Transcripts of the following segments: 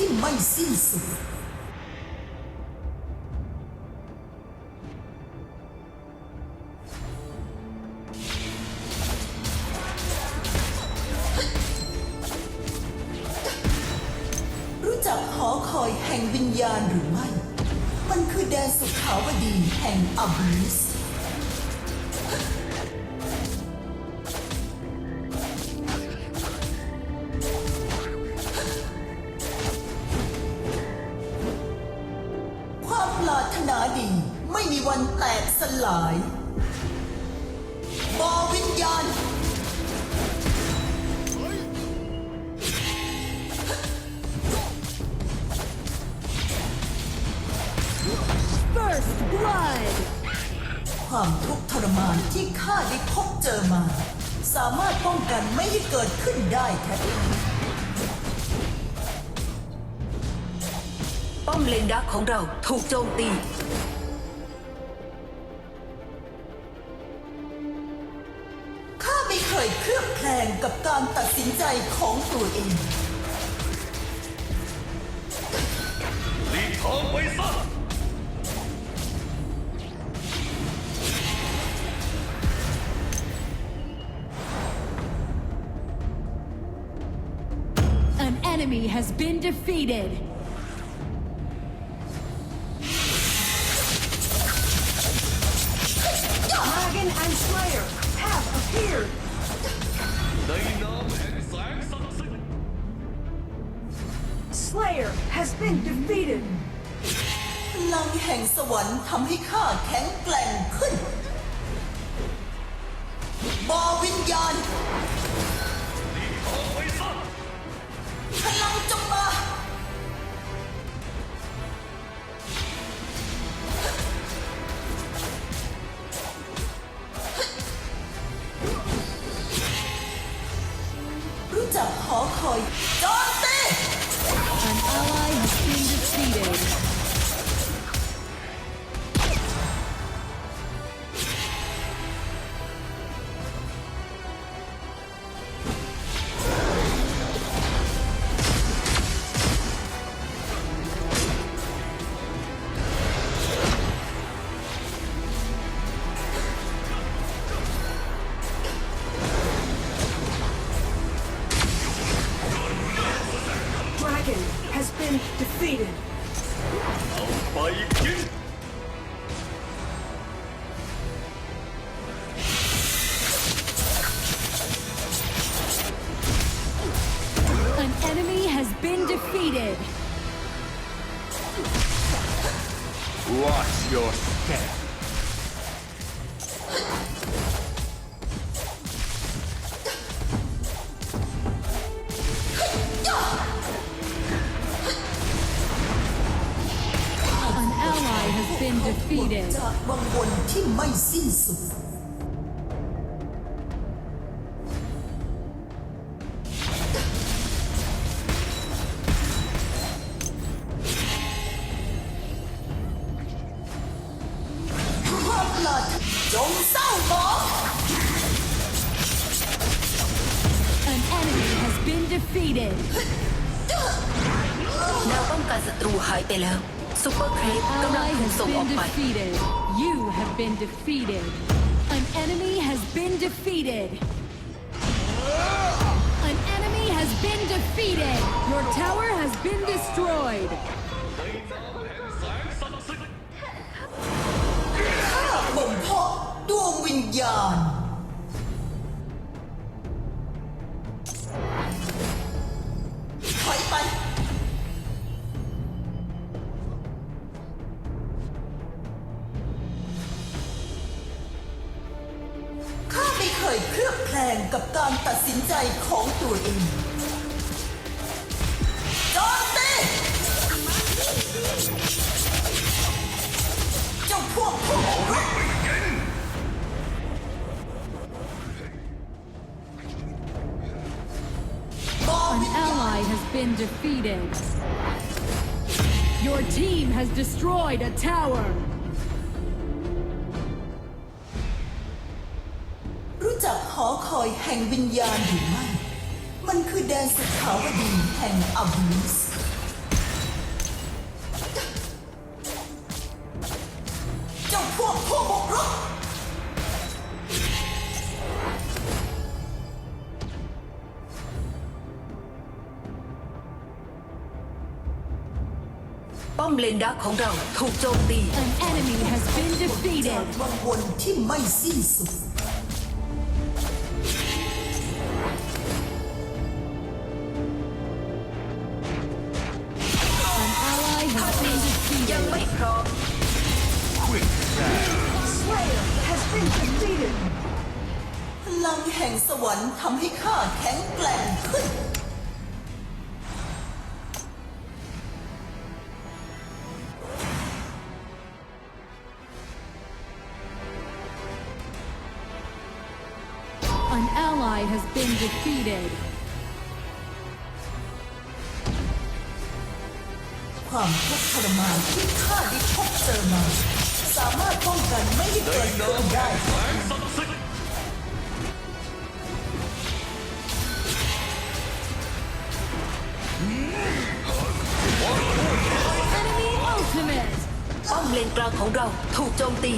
ที่ไม่สิ้นสุดรู้จักหอคอยแห่งวิญญาณหรือไม่ มันคือแดนสุขาวดีแห่งอับลิส ความทุกข์ทรมานที่ข้าได้พบเจอมา สามารถป้องกันไม่ให้เกิดขึ้นได้แท้ป้อมเลนดักของเราถูกโจมตีข้าไม่เคยเคลือบแคลงกับการตัดสินใจของตัวเองหลีกทางไปซะ has been defeated. Dragon and Slayer have appeared. ในนามแห่งแสงศักดิ์สิทธิ์ Slayer has been defeated. พลังแห่งสวรรค์ทำให้ข้าแข็งแกร่งขึ้น บอวิญญาณ พลังจงมา been defeated. Watch your step ส่งออก been ไป defeated. You have been defeated. An enemy has been defeated. An enemy has been defeated. Your tower has been destroyed. ในนามแห่งแสงศักดิ์สิทธิ์ ข้าบ่มเพาะดวงวิญญาณ defeated. Your team has destroyed a tower. รู้จักหอคอยแห่งวิญญาณหรือไม่ มันคือแดนสุขาวดีแห่งอับลิสเจ้าพวกผู้บุกรุก อมเลนดักของเราถูกโจมตี An enemy has been จาก defeated. วังวนที่ไม่สิ้นสุด An ally has been ยัง defeated. ไม่พร้อม Slayer has been defeated. พลังแห่งสวรรค์ทำให้ข้าแข็งแกร่งขึ้น been defeated. ความทุกข์ทรมานที่ข้าได้พบเจอมาสามารถป้องกันไม่ให้ในเกิดขึ้นานมได้แห่งแสงศักดิ์สิทธิ์ Enemy ultimate. ป้อมเลนกลางของเราถูกโจมตี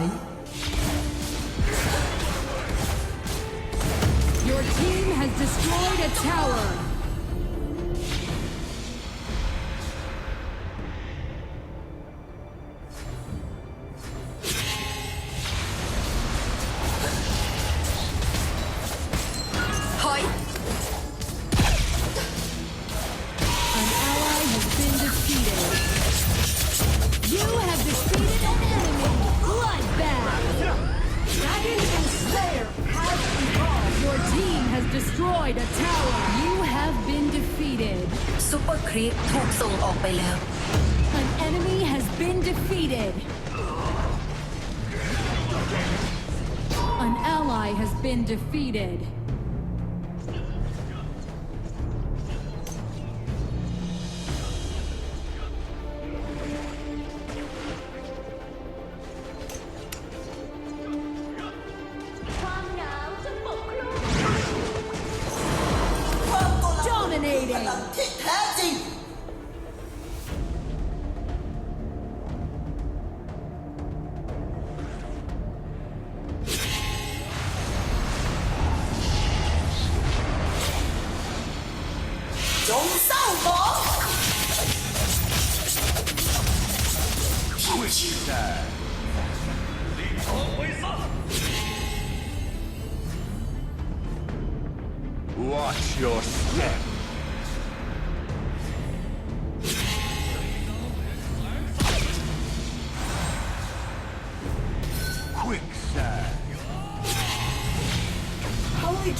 die. Your team has destroyed a tower. You have been defeated. ซุปเปอร์ครีปถูกส่งออกไปแล้ว An enemy has been defeated. An ally has been defeated.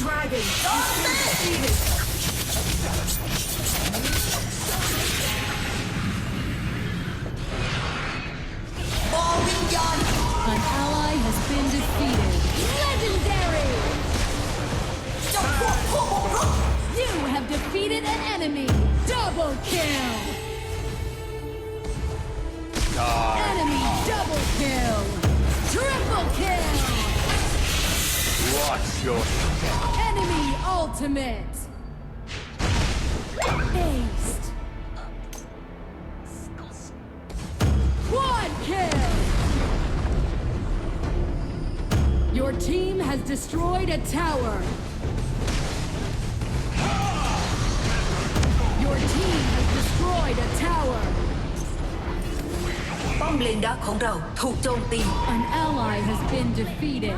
dragon. An ally has been defeated. Legendary! You have defeated an enemy. Double kill. God. Enemy double kill. Triple kill. Watch your step. Enemy ultimate. Aced. Quad kill. Your team has destroyed a tower. Your team has destroyed a tower. ป้อมเลนดักของเราถูกโจมตี An ally has been defeated.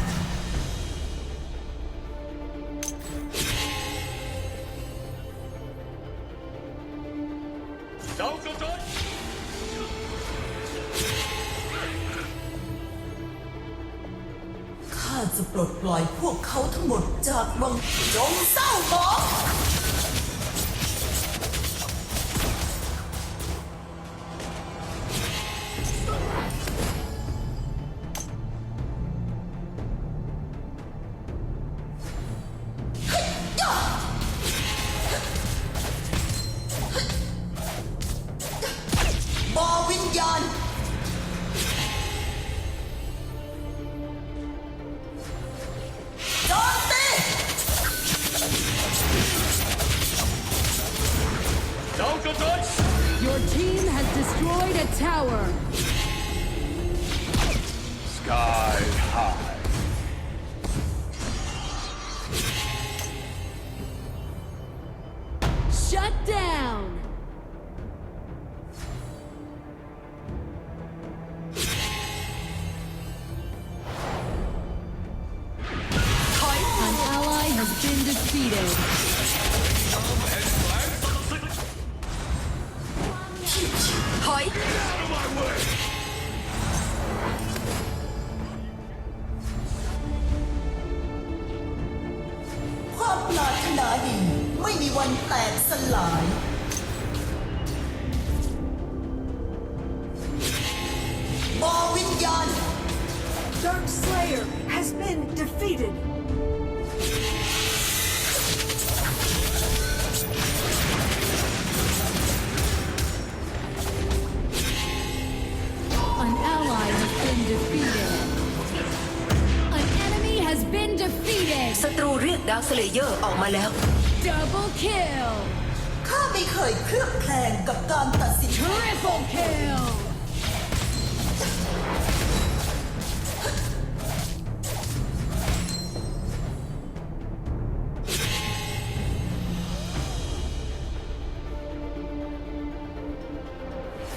Your team has destroyed a tower. Sky high. ถอย ความปรารถนาดีไม่มีวันแตกสลาย บอวิญญาณ Dark Slayer has been defeated. ศัตรูเรียกดาวสเลเยอร์ออกมาแล้ว Double kill. ข้าไม่เคยเคลือบแคลงกับการตัดสิน Triple kill.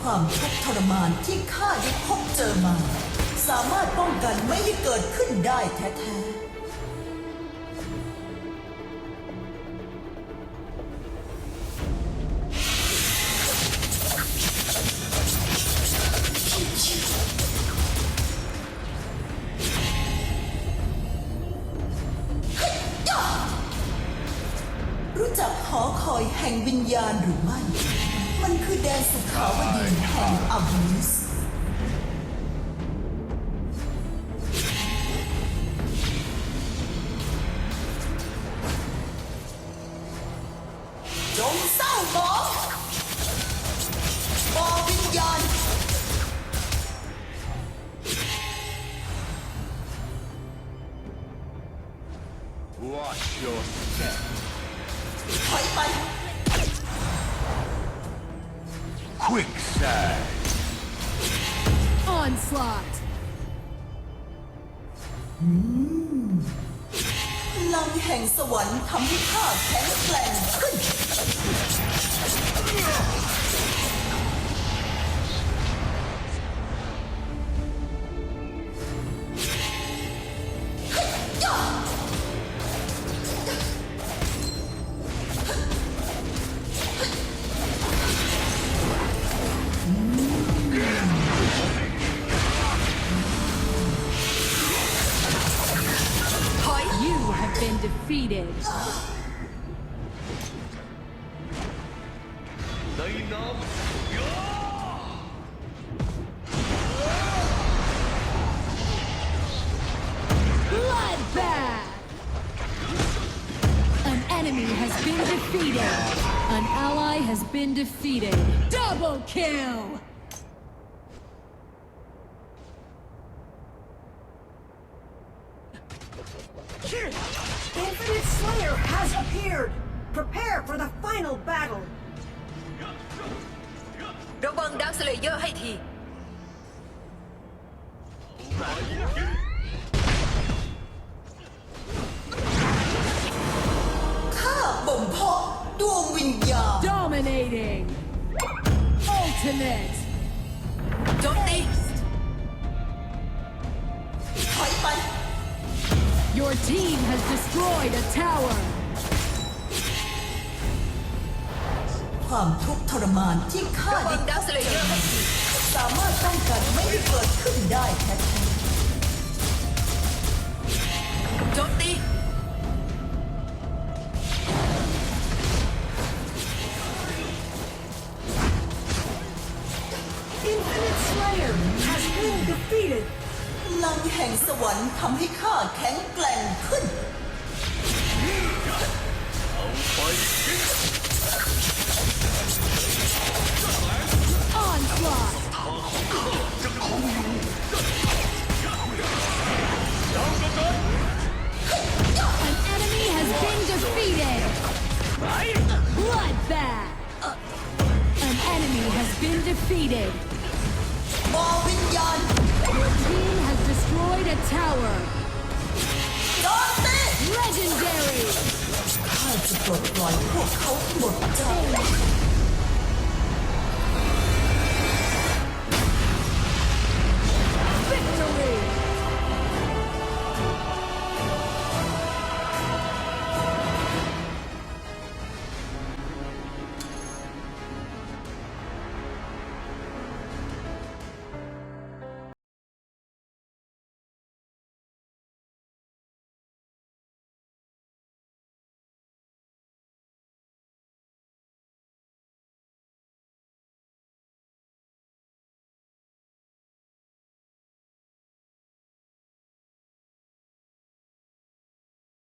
ความทุกข์ทรมานที่ข้าได้พบเจอมา สามารถป้องกันไม่ให้เกิดขึ้นได้แท้ๆ วรรค์ทำให้ข้าแข็งแกร่ง Bloodbath. An enemy has been defeated. An ally has been defeated. Double kill. ระวังดาวสเลเยอร์ให้ที ข้าบ่มเพาะดวงวิญ ญญาณ Dominating. Ultimate. โจมตี ถอยไป Your team has destroyed a tower. ความทุกข์ทรมานที่ข้าได้งดาวสเลเยอร์สามารถป้องกันไม่ให้เกิดขึ้นได้แท้โจมตี Infinite Slayer has been defeated. ๆพลังแห่งสวรรค์ทำให้ข้าแข็ง defeated. มองวิญญาณ Your team has destroyed a tower. จอมตี Legendary. ข้าจะปลดปล่อยพวกเขาให้หมดใจ